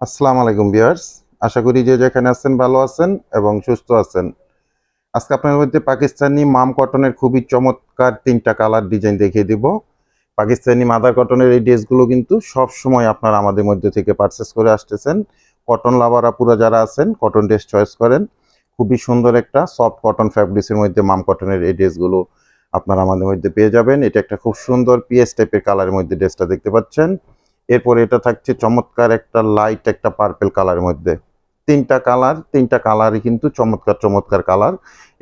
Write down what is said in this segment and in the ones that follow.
আসসালামু আলাইকুম বিয়ার্স আশা করি যে যেখানে আছেন ভালো আছেন এবং সুস্থ আছেন। আজকে আপনার মধ্যে পাকিস্তানি মাম কটনের খুবই চমৎকার তিনটা কালার ডিজাইন দেখিয়ে দিব। পাকিস্তানি মাদার কটনের এই ড্রেসগুলো কিন্তু সব সময় আপনারা আমাদের মধ্যে থেকে পারচেস করে আসতেছেন। কটন লাভারা পুরো যারা আছেন কটন ড্রেস চয়েস করেন, খুবই সুন্দর একটা সফট কটন ফ্যাব্রিক্সের মধ্যে মাম কটনের এই ড্রেসগুলো আপনারা আমাদের মধ্যে পেয়ে যাবেন। এটা একটা খুব সুন্দর পিএস টাইপের কালারের মধ্যে ড্রেসটা দেখতে পাচ্ছেন। এরপরে এটা থাকছে চমৎকার একটা লাইট একটা পার্পেল কালারের মধ্যে। তিনটা কালার তিনটা কালারই কিন্তু চমৎকার চমৎকার কালার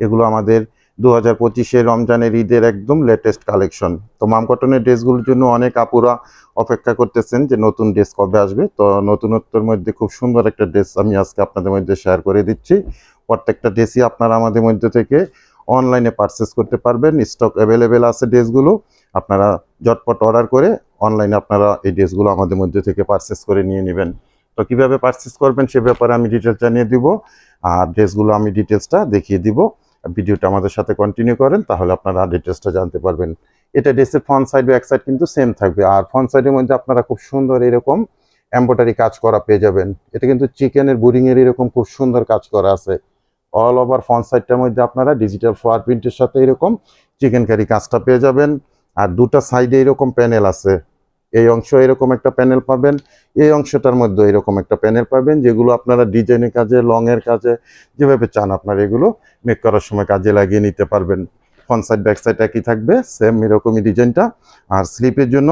এগুলো আমাদের দু হাজার পঁচিশে রমজানের ঈদের একদম লেটেস্ট কালেকশন তো মাম কটনের ড্রেসগুলোর জন্য অনেক আপুরা অপেক্ষা করতেছেন যে নতুন ড্রেস কবে আসবে। তো নতুনত্বর মধ্যে খুব সুন্দর একটা ড্রেস আমি আজকে আপনাদের মধ্যে শেয়ার করে দিচ্ছি। প্রত্যেকটা ড্রেসই আপনারা আমাদের মধ্যে থেকে অনলাইনে পারচেস করতে পারবেন স্টক অ্যাভেলেবেল আছে ড্রেসগুলো। আপনারা ঝটপট অর্ডার করে অনলাইনে আপনারা এই ড্রেসগুলো আমাদের মধ্যে থেকে পারচেস করে নিয়ে নেবেন। তো কীভাবে পারচেস করবেন সে ব্যাপারে আমি ডিটেলস জানিয়ে দিব, আর ড্রেসগুলো আমি ডিটেলসটা দেখিয়ে দিব। ভিডিওটা আমাদের সাথে কন্টিনিউ করেন, তাহলে আপনারা ডিটেলসটা জানতে পারবেন। এটা ড্রেসের ফ্রন্ট সাইড ব্যাক সাইড কিন্তু সেম থাকবে, আর ফ্রন্ট সাইডের মধ্যে আপনারা খুব সুন্দর এরকম এম্ব্রয়ডারি কাজ করা পেয়ে যাবেন। এটা কিন্তু চিকেনের বোরিংয়ের এরকম খুব সুন্দর কাজ করা আছে। অল ওভার ফ্রন্ট সাইডটার মধ্যে আপনারা ডিজিটাল ফ্লোয়ার প্রিন্টের সাথে এরকম চিকেন কারি কাজটা পেয়ে যাবেন। আর দুটা সাইডে এরকম প্যানেল আছে। এই অংশ এরকম একটা প্যানেল পাবেন। এই অংশটার মধ্যে এরকম একটা প্যানেল পাবেন, যেগুলো আপনারা ডিজাইনের কাজে লং এর কাজে যেভাবে চান আপনারা এগুলো মেক করার সময় কাজে লাগিয়ে নিতে পারবেন। ফ্রন্ট সাইড ব্যাক সাইড একই থাকবে সেম এরকমই ডিজাইনটা আর স্লিপের জন্য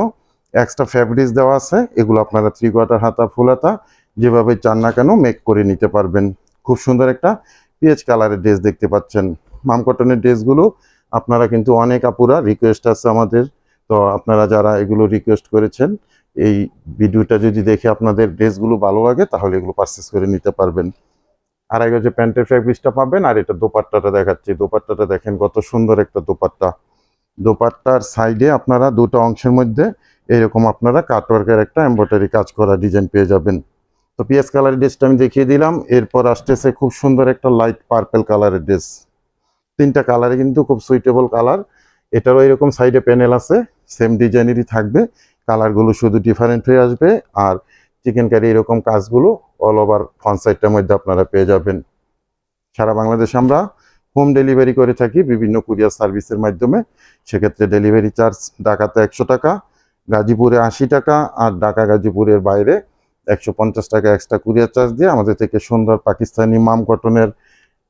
এক্সট্রা ফ্যাব্রিক্স দেওয়া আছে। এগুলো আপনারা থ্রি কোয়ার্টার হাতা ফুল হাতা যেভাবে চান না কেন মেক করে নিতে পারবেন। খুব সুন্দর একটা পিএইচ কালারের ড্রেস দেখতে পাচ্ছেন। মাম কটনের ড্রেসগুলো আপনারা কিন্তু অনেক আপুরা রিকোয়েস্ট আছে আমাদের। তো আপনারা যারা এগুলো রিকোয়েস্ট করেছেন, এই ভিডিওটা যদি দেখে আপনাদের ড্রেসগুলো ভালো লাগে, তাহলে এগুলো পারচেস করে নিতে পারবেন। আর আগে যে প্যান্টের ফ্যাব্রিক্সটা পাবেন, আর এটা দোপাট্টাটা দেখাচ্ছি। দোপাট্টাটা দেখেন কত সুন্দর একটা দোপাট্টা। দোপাট্টার সাইডে আপনারা দুটো অংশের মধ্যে এরকম আপনারা কাটওয়ার্কের একটা এম্ব্রয়ডারি কাজ করা ডিজাইন পেয়ে যাবেন। তো পিএস কালারের ড্রেসটা আমি দেখিয়ে দিলাম। এরপর আসতেছে খুব সুন্দর একটা লাইট পার্পেল কালারের ড্রেস। তিনটা কালারে কিন্তু খুব সুইটেবল কালার। এটারও এরকম সাইডে প্যানেল আছে সেম ডিজাইনেরই থাকবে। কালারগুলো শুধু ডিফারেন্ট হয়ে আসবে আর চিকেন কারি এরকম কাজগুলো অল ওভার ফ্রন্ট সাইডটার মধ্যে আপনারা পেয়ে যাবেন। সারা বাংলাদেশে আমরা হোম ডেলিভারি করে থাকি বিভিন্ন কুরিয়ার সার্ভিসের মাধ্যমে। সেক্ষেত্রে ডেলিভারি চার্জ ঢাকাতে একশো টাকা, গাজীপুরে আশি টাকা আর ঢাকা গাজীপুরের বাইরে একশো পঞ্চাশ টাকা এক্সট্রা কুরিয়ার চার্জ দিয়ে আমাদের থেকে সুন্দর পাকিস্তানি মাম কটনের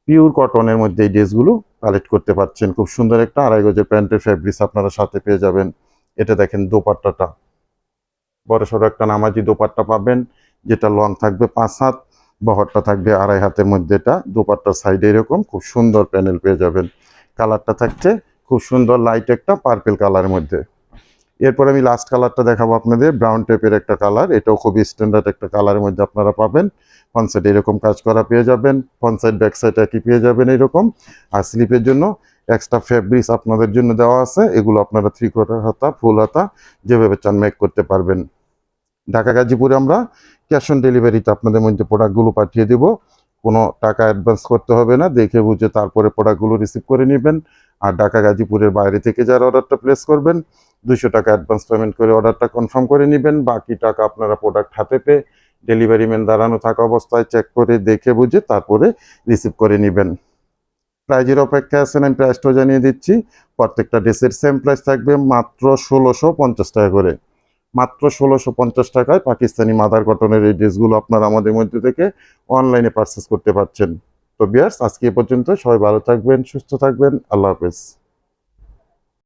পিওর কটনের মধ্যে এই ড্রেসগুলো কালেক্ট করতে পারছেন। খুব সুন্দর একটা আড়াই গজের প্যান্টের ফ্যাব্রিক্স আপনারা সাথে পেয়ে যাবেন। এটা দেখেন দোপাট্টাটা। বড় সড়ো একটা নামাজি দোপাট্টা পাবেন, যেটা লং থাকবে পাঁচ হাত, বহরটা থাকবে আড়াই হাতের মধ্যে এটা। দোপাট্টার সাইডে এরকম খুব সুন্দর প্যানেল পেয়ে যাবেন। কালারটা থাকছে খুব সুন্দর লাইট একটা পার্পেল কালারের মধ্যে। এরপর আমি লাস্ট কালারটা দেখাবো আপনাদের ব্রাউন টাইপের একটা কালার এটাও খুবই স্ট্যান্ডার্ড একটা কালারের মধ্যে আপনারা পাবেন। ফ্রন্ট সাইড এরকম কাজ করা পেয়ে যাবেন ফ্রন্ট সাইড ব্যাক সাইড একই পেয়ে যাবেন এরকম। আর স্লিপের জন্য এক্সট্রা ফ্যাব্রিক্স আপনাদের জন্য দেওয়া আছে, এগুলো আপনারা থ্রি কোয়ার্টার হাতা ফুল হাতা, যেভাবে চান মেক করতে পারবেন। ঢাকা গাজীপুরে আমরা ক্যাশ অন ডেলিভারিতে আপনাদের মধ্যে প্রোডাক্টগুলো পাঠিয়ে দেব। কোনো টাকা অ্যাডভান্স করতে হবে না। দেখে বুঝে তারপরে প্রোডাক্টগুলো রিসিভ করে নেবেন। আর ঢাকা গাজীপুরের বাইরে থেকে যারা অর্ডারটা প্লেস করবেন দুশো টাকা অ্যাডভান্স পেমেন্ট করে অর্ডারটা কনফার্ম করে নেবেন। বাকি টাকা আপনারা প্রোডাক্ট হাতে পেয়ে ডেলিভারি ম্যান দাঁড়ানো থাকা অবস্থায় চেক করে দেখে বুঝে তারপরে রিসিভ করে নেবেন। প্রাইজের অপেক্ষায় আছেন, আমি প্রাইসটাও জানিয়ে দিচ্ছি। প্রত্যেকটা ড্রেসের সেম প্রাইস থাকবে মাত্র ষোলোশো পঞ্চাশ টাকা করে। মাত্র ষোলোশো পঞ্চাশ টাকায় পাকিস্তানি মাদার কটনের এই ড্রেসগুলো আপনারা আমাদের মধ্যে থেকে অনলাইনে পারচেস করতে পারছেন। তো বিয়ার্স আজকে এ পর্যন্ত সবাই ভালো থাকবেন, সুস্থ থাকবেন, আল্লাহ হাফেজ।